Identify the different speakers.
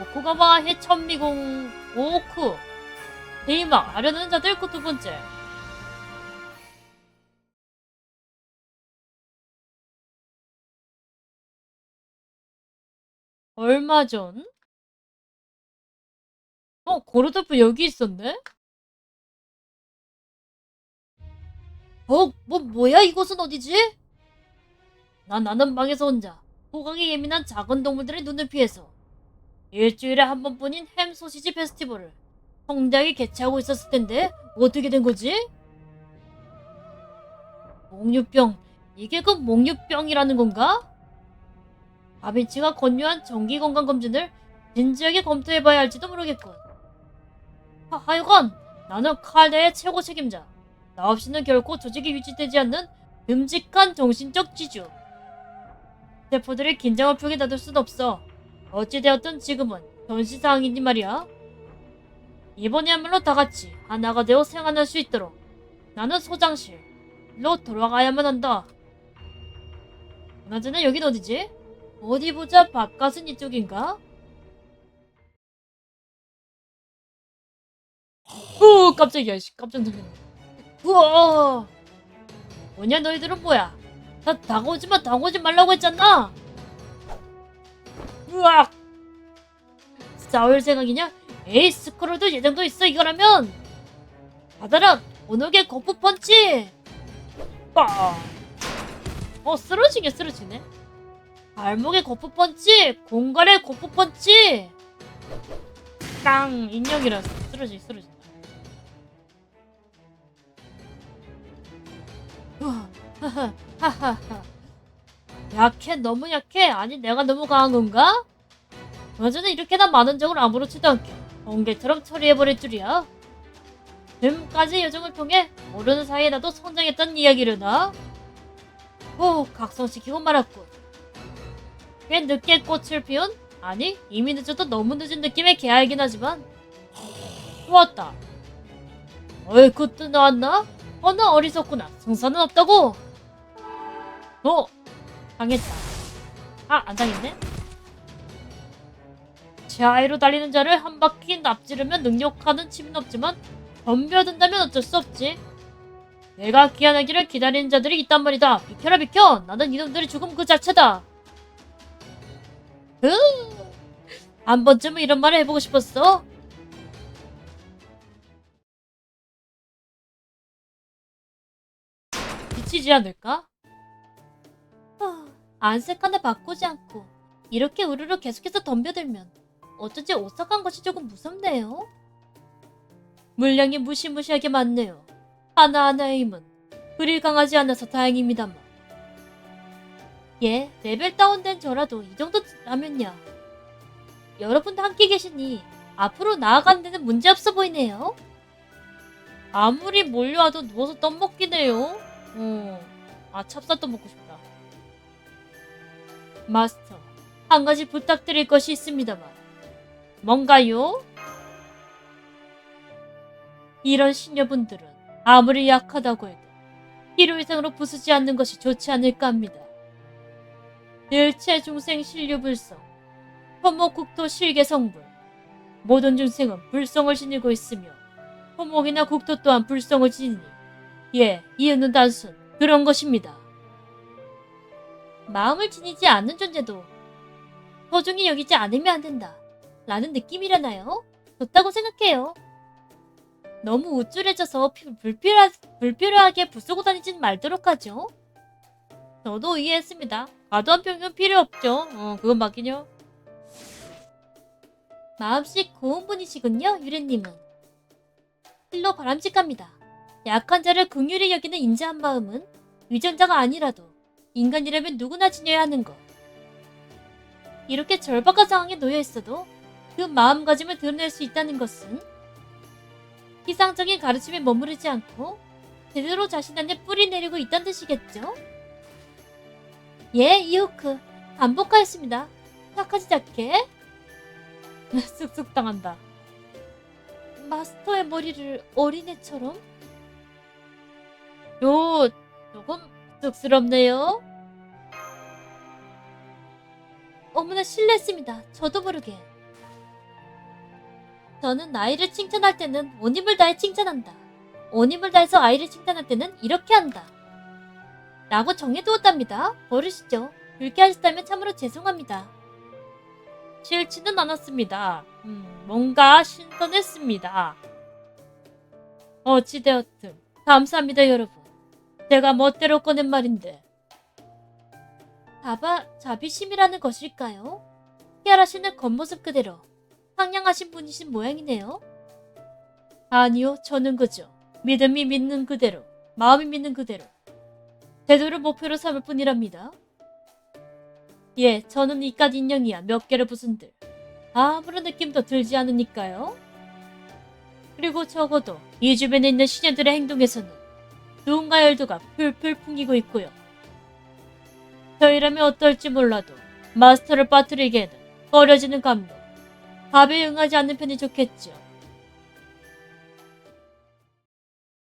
Speaker 1: 오쿠가와 해천미공 오쿠 대희망 아련한 자들 그 두 번째 얼마 전? 어, 고르도프 여기 있었네? 어, 뭐, 뭐야, 이곳은 어디지? 난 나는 방에서 혼자 호강이 예민한 작은 동물들의 눈을 피해서 일주일에 한 번뿐인 햄 소시지 페스티벌을 성대하게 개최하고 있었을 텐데 어떻게 된 거지? 몽유병 이게 그 몽유병이라는 건가? 다빈치가 권유한 정기 건강 검진을 진지하게 검토해봐야 할지도 모르겠군. 하, 하여간 나는 칼레의 최고 책임자. 나 없이는 결코 조직이 유지되지 않는 듬직한 정신적 지주. 세포들의 긴장을 표에 놔둘 순 없어. 어찌되었든 지금은 전시 상황이니 말이야. 이번에야말로 다 같이 하나가 되어 생활할 수 있도록 나는 소장실로 돌아가야만 한다. 그나저나 여긴 어디지? 어디 보자 바깥은 이쪽인가? 후 깜짝이야 씨 깜짝 놀랐네 우와 뭐냐 너희들은 뭐야 나 다가오지마 다가오지 말라고 했잖아 으악! 싸울 생각이냐? 에이 스크롤도 예정도 있어 이거라면! 받아라 오너게 거푸 펀치! 빠. 어 쓰러지게 쓰러지네. 발목에 거푸 펀치 공갈에 거푸 펀치! 땅 인형이라서 쓰러지 쓰러진다 우와, 하하, 하하하. 약해 너무 약해 아니 내가 너무 강한 건가? 어제는 이렇게나 많은 적을 아무렇지도 않게 번개처럼 처리해버릴 줄이야 지금까지 여정을 통해 모르는 사이에 나도 성장했던 이야기려나? 오 각성시키고 말았군 꽤 늦게 꽃을 피운? 아니 이미 늦어도 너무 늦은 느낌의 개알긴 하지만 좋았다 어이 굿도 나왔나? 어, 너 어리석구나. 성사는 없다고. 너 당했다. 아, 안 당했네. 지하로 달리는 자를 한 바퀴 납치르면 능력하는 치는 없지만 덤벼든다면 어쩔 수 없지. 내가 귀환하기를 기다리는 자들이 있단 말이다. 비켜라 비켜. 나는 이놈들의 죽음 그 자체다. 으, 한 번쯤은 이런 말을 해보고 싶었어. 미치지 않을까? 하, 안색 하나 바꾸지 않고 이렇게 우르르 계속해서 덤벼들면 어쩐지 오싹한 것이 조금 무섭네요. 물량이 무시무시하게 많네요. 하나하나의 힘은 그리 강하지 않아서 다행입니다만. 예, 레벨 다운된 저라도 이 정도라면요. 여러분도 함께 계시니 앞으로 나아가는 데는 문제없어 보이네요. 아무리 몰려와도 누워서 떡 먹기네요. 어, 아 찹쌀도 먹고 싶다. 마스터, 한 가지 부탁드릴 것이 있습니다만. 뭔가요? 이런 시녀분들은 아무리 약하다고 해도 필요 이상으로 부수지 않는 것이 좋지 않을까 합니다. 일체 중생 신류불성, 토목국토 실계성불, 모든 중생은 불성을 지니고 있으며 토목이나 국토 또한 불성을 지니니 예, 이유는 단순 그런 것입니다. 마음을 지니지 않는 존재도 소중히 여기지 않으면 안 된다. 라는 느낌이라나요? 좋다고 생각해요. 너무 우쭐해져서 피- 불필요하, 불필요하게 부수고 다니진 말도록 하죠. 저도 이해했습니다. 과도한 평균 필요 없죠. 어, 그건 맞긴요. 마음씨 고운 분이시군요, 유래님은. 실로 바람직합니다. 약한 자를 긍휼히 여기는 인자한 마음은 위전자가 아니라도 인간이라면 누구나 지녀야 하는 것. 이렇게 절박한 상황에 놓여 있어도 그 마음가짐을 드러낼 수 있다는 것은 희상적인 가르침에 머무르지 않고 제대로 자신 안에 뿌리 내리고 있다는 뜻이겠죠? 예, 이호크. 반복하였습니다. 착하지 작게. 쑥쑥 당한다. 마스터의 머리를 어린애처럼? 요, 조금 쑥스럽네요. 어머나 실례했습니다. 저도 모르게. 저는 아이를 칭찬할 때는 온 힘을 다해 칭찬한다. 온 힘을 다해서 아이를 칭찬할 때는 이렇게 한다. 라고 정해두었답니다. 버르시죠. 불쾌하셨다면 참으로 죄송합니다. 싫지는 않았습니다. 음, 뭔가 신선했습니다. 어찌되었든 감사합니다 여러분. 제가 멋대로 꺼낸 말인데. 자바, 자비심이라는 것일까요? 키아라 씨는 겉모습 그대로 상냥하신 분이신 모양이네요. 아니요, 저는 그저 믿음이 믿는 그대로, 마음이 믿는 그대로 제도를 목표로 삼을 뿐이랍니다. 예, 저는 이깟 인형이야 몇 개를 부순들 아무런 느낌도 들지 않으니까요. 그리고 적어도 이 주변에 있는 시녀들의 행동에서는 누군가의 열도가 풀풀 풍기고 있고요. 저희라면 어떨지 몰라도 마스터를 빠뜨리기에는 꺼려지는 감독. 답에 응하지 않는 편이 좋겠죠.